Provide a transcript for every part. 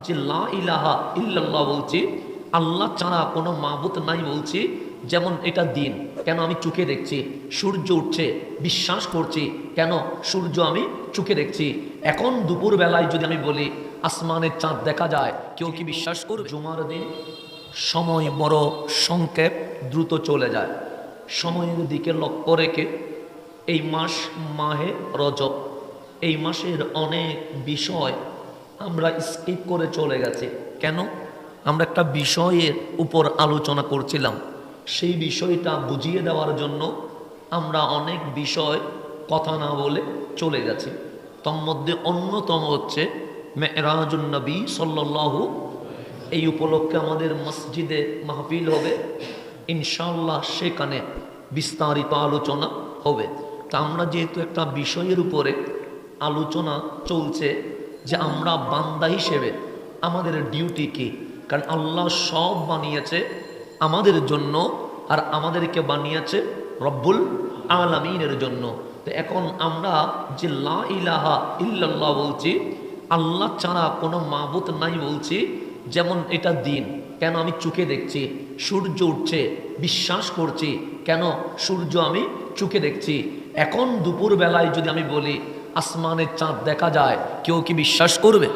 যে লা ইলাহা ইল্লাল্লাহ বলছি। আল্লাহ ছাড়া কোনো মাহবুত নাই বলছি, যেমন এটা দিন। কেন আমি চোখে দেখছি? সূর্য উঠছে, বিশ্বাস করছি। কেন সূর্য আমি চোখে দেখছি? এখন দুপুর বেলায় যদি আমি বলি, আসমানের চাঁদ দেখা যায়, কেউ কি বিশ্বাস করবে? জুমার দিন সময় বড় সংক্ষেপ দ্রুত চলে যায়। সময়ের দিকে লক্ষ্য রেখে এই মাস মাহে রজব। এই মাসের অনেক বিষয় আমরা স্কিপ করে চলে গেছি। কেন? আমরা একটা বিষয়ের উপর আলোচনা করছিলাম। সেই বিষয়টা বুঝিয়ে দেওয়ার জন্য আমরা অনেক বিষয় কথা না বলে চলে গেছি। তন্মধ্যে অন্যতম হচ্ছে মেরাজুন নবী সাল্লাল্লাহু এই উপলক্ষে আমাদের মসজিদে মাহফিল হবে। ইনশাল্লাহ সেখানে বিস্তারিত আলোচনা হবে। তা আমরা যেহেতু একটা বিষয়ের উপরে আলোচনা চলছে যে আমরা বান্দা হিসেবে আমাদের ডিউটি কি? কারণ আল্লাহ সব বানিয়েছে আমাদের জন্য আর আমাদেরকে বানিয়েছে রব্বুল আলামিনের জন্য। তো এখন আমরা যে লা ইলাহা ইল্লাল্লাহ বলছি, আল্লাহ ছাড়া কোনো মাবুত নাই বলছি, যেমন এটা দিন। কেন আমি চোখে দেখছি? সূর্য উঠছে, বিশ্বাস করছি। কেন? সূর্য আমি চোখে দেখছি। এখন দুপুর বেলায় যদি আমি বলি আসমানের চাঁদ দেখা যায়, কেউ কি বিশ্বাস করবে?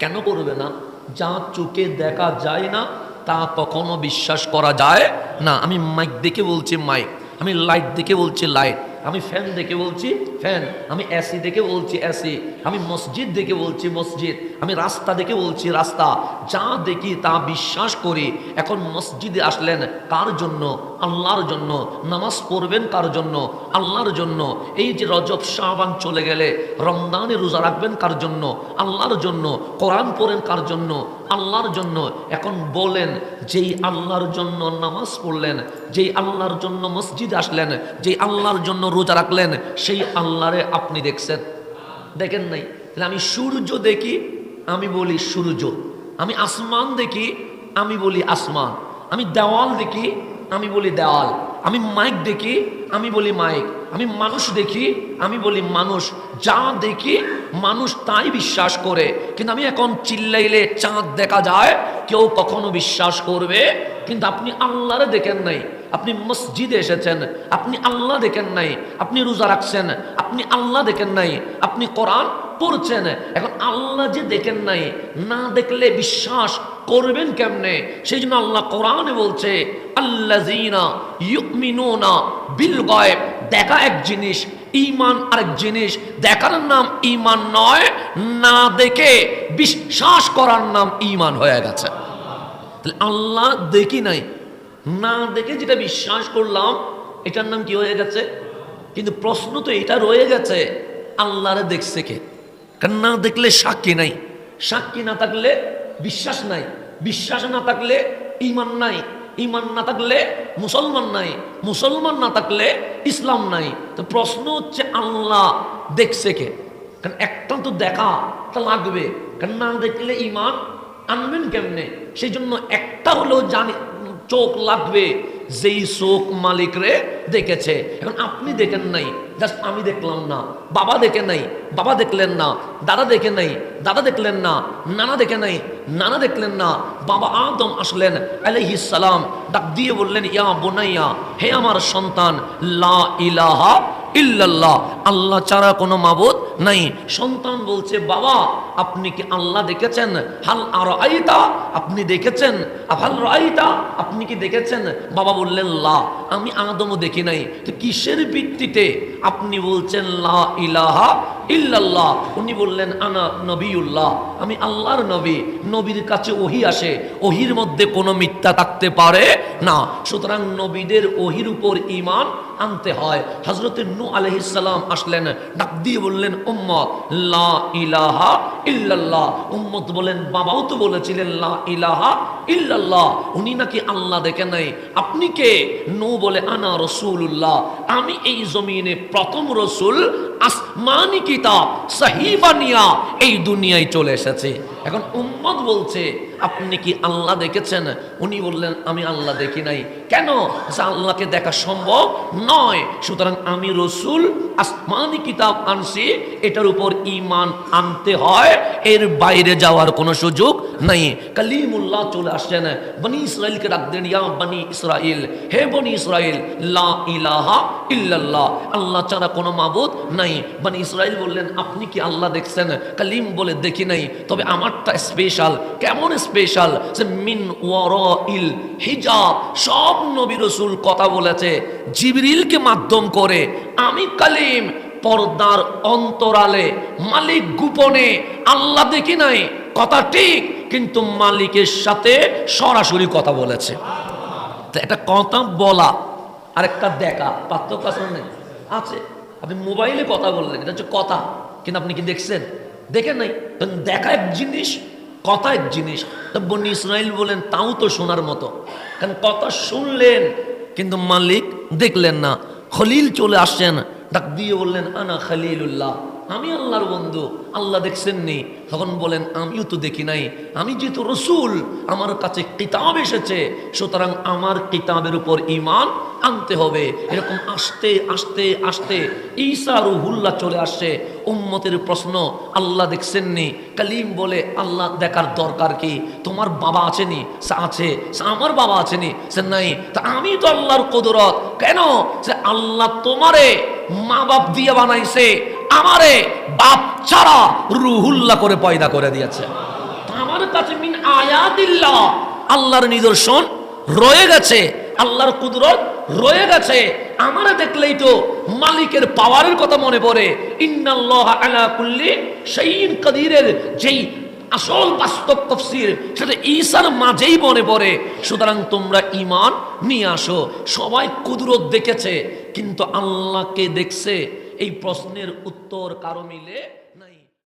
কেন করবে না? যা চোখে দেখা যায় না, তা কখনো বিশ্বাস করা যায় না। আমি মাইক দেখে বলছি মাইক আমি লাইট দেখে বলছি লাইট আমি ফ্যান দেখে বলছি ফ্যান, আমি এসি দেখে বলছি এসি আমি মসজিদ দেখে বলছি মসজিদ, আমি রাস্তা দেখে বলছি রাস্তা, যা দেখি তা বিশ্বাস করি। এখন মসজিদে আসলেন কার জন্য? আল্লাহর জন্য। নামাজ পড়বেন কার জন্য? আল্লাহর জন্য। এই যে রজব শাহবান চলে গেলে রমদানে রোজা রাখবেন কার জন্য? আল্লাহর জন্য। কোরআন পড়েন কার জন্য? আল্লাহর জন্য। এখন বলেন, যেই আল্লাহর জন্য নামাজ পড়লেন, যেই আল্লাহর জন্য মসজিদ আসলেন, যেই আল্লাহর জন্য রোজা রাখলেন, সেই আল্লাহরে আপনি দেখছেন। দেখেন নাই? তাহলে আমি সূর্য দেখি, আমি বলি সূর্য। আমি আসমান দেখি, আমি বলি আসমান। আমি দেওয়াল দেখি, আমি বলি দেওয়াল। আমি মাইক দেখি, আমি বলি মাইক। আমি মানুষ দেখি, আমি বলি মানুষ। যা দেখি মানুষ তাই বিশ্বাস করে। কিন্তু আমি এখন চিল্লাইলে চাঁদ দেখা যায়, কেউ কখনো বিশ্বাস করবে। কিন্তু আপনি আল্লাহরে দেখেন নাই। আপনি মসজিদে এসেছেন, আপনি আল্লাহ দেখেন নাই, আপনি রোজা রাখছেন, আপনি আল্লাহ দেখেন নাই, আপনি কোরআন পড়ছেন, এখন আল্লাহ যে দেখেন নাই, না দেখলে বিশ্বাস করবেন কেমনে? সেই জন্য আল্লাহ কোরআনে বলছে, আল্লাযীনা ইউমিনুনা বিল গায়ব। দেখা এক জিনিস, ঈমান আরেক জিনিস, দেখার নাম ইমান নয়, না দেখে বিশ্বাস করার নাম ইমান হয়ে গেছে। তাহলে আল্লাহ দেখি নাই না দেখে যেটা বিশ্বাস করলাম, এটার নাম কি হয়ে গেছে? কিন্তু প্রশ্ন তো এটা রয়ে গেছে, আল্লাহরে দেখছে কে? কারণ না দেখলে সাক্ষী নাই। সাক্ষী না থাকলে বিশ্বাস নাই। বিশ্বাস না থাকলে ইমান নাই। ইমান না থাকলে মুসলমান নাই। মুসলমান না থাকলে ইসলাম নাই। তো প্রশ্ন হচ্ছে, আল্লাহ দেখছে কে? কারণ একটা তো দেখা তা লাগবে। কারণ না দেখলে ইমান আনবেন কেমনে? সেই জন্য একটা হলেও জানি চোখ লাগবে, যেই চোখ মালিক রে দেখেছে। এখন আপনি দেখেন নাই জাস্ট আমি দেখলাম না, বাবা দেখে নাই, বাবা দেখলেন না, দাদা দেখে নাই, দাদা দেখলেন না, নানা দেখে নাই, নানা দেখলেন না, বাবা আদম আসলেন আলাইহিস সালাম, ডাক দিয়ে বললেন, ইয়া বোনাইয়া, হে আমার সন্তান, লা ইলাহা ইল্লাল্লাহ। আল্লাহ ছাড়া কোনো মাবুদ নাই। সন্তান বলছে, বাবা, আপনি কি আল্লাহ দেখেছেন? হাল আর আইতা আপনি দেখেছেন? আফাল রাইতা, আপনি কি দেখেছেন? বাবা বললেন, লা, আমি আদমও দেখি নাই। তো কিসের ভিত্তিতে? আপনি বলছেন, লা ইলাহা ইল্লাল্লাহ। উনি বললেন, আনা নবীউল্লাহ। আমি আল্লাহর নবী, নবীর কাছে ওহি আসে। ওহির মধ্যে কোনো মিথ্যা থাকতে পারে না। সুতরাং নবীদের ওহির উপর ইমান আনতে হয়। হজরতের নু আলহিসাল্লাম আসলেন, ডাক দিয়ে বললেন উম্মত লা ইলাহা ইল্লাল্লাহ। বলেন, বাবাও তো বলেছিলেন, লা ইলাহা ইল্লাল্লাহ। উনি নাকি আল্লাহ দেখে নাই। আপনি কে? নু বলে, আনা রসুল্লাহ আমি এই জমিনে প্রথম রসুল, আসমানি কিতাব সাহিবা নিয়া এই দুনিয়ায় চলে এসেছে। এখন উম্মত বলছে আপনি কি আল্লাহ দেখেছেন? উনি বললেন, আমি আল্লাহ দেখি নাই। কেন? আল্লাহকে দেখা সম্ভব নয়। সুতরাং আমি রসুল, আসমানি কিতাব আনছি, এটার উপর ইমান আনতে হয়, এর বাইরে যাওয়ার কোনো সুযোগ নাই। কালিমুল্লাহ চলে আসছেন, বনি ইসরায়েলকে দেন, ইয়া বনি ইসরাইল, হে বনি ইসরাইল, লা ইলাহা ইল্লাল্লাহ, আল্লাহ ছাড়া কোনো মাবুদ নাই। বনি ইসরাইল বললেন, আপনি কি আল্লাহ দেখছেন? কালিম বলে, দেখি নাই। তবে আমারটা স্পেশাল কেমন যে মিন ওয়ারাইল হিজাব, সব নবী রসুল কথা বলেছে, জিবরিলকে মাধ্যম করে। আমি কালিম, পর্দার অন্তরালে, মালিক গোপনে, আল্লাহ দেখি নাই, কথা ঠিক, কিন্তু মালিকের সাথে সরাসরি কথা বলেছে। তো একটা কথা বলা আর একটা দেখা, পার্থক্য আছে? আছে। আপনি মোবাইলে কথা বললেন, এটা হচ্ছে কথা, কিন্তু আপনি কি দেখছেন? দেখেন নাই? দেখা এক জিনিস কথা এক জিনিস বনি ইসরায়েল বলেন, তাও তো শোনার মতো। কারণ কথা শুনলেন, কিন্তু মালিক দেখলেন না। খলিল চলে আসছেন, ডাক দিয়ে বললেন, আনা খালিলুল্লাহ। আমি আল্লাহর বন্ধু, আল্লাহ দেখছেন নি। তখন বলেন, আমিও তো দেখি নাই। আমি যেহেতু রসুল, আমার কাছে কিতাব এসেছে। সুতরাং আমার কিতাবের উপর ইমান আনতে হবে। এরকম আসতে আসতে আসতে ঈসা রুহুল্লাহ চলে আসছে। উম্মতের প্রশ্ন, আল্লাহ দেখছেন নি? কালিম বলে, আল্লাহ দেখার দরকার কি? তোমার বাবা আছেনি সে, আছে। সে, আমার বাবা আছেনি সে নাই। তা আমি তো আল্লাহর কদরত। কেন? যে আল্লাহ তোমারে মা বাপ দিয়ে বানাইছে। আমারে বাপ ছাড়া রুহুল্লাহ করে পয়দা করে দিয়েছে। আমার কাছে মিন আয়াতিল্লাহ। আল্লাহর নিদর্শন রয়ে গেছে, আল্লাহর কুদরত রয়ে গেছে। আমারা দেখলেই তো মালিকের পাওয়ারের কথা মনে পড়ে। ইন্নাল্লাহ আলা কুল্লি শাইইন কাদিরের। যেই আসল বাস্তব তফসির সেটা ঈসার মাঝেই মনে পড়ে। সুতরাং তোমরা ইমান নিয়ে আসো। সবাই কুদরত দেখেছে, কিন্তু আল্লাহকে দেখছে এই প্রশ্নের উত্তর কারও মিলে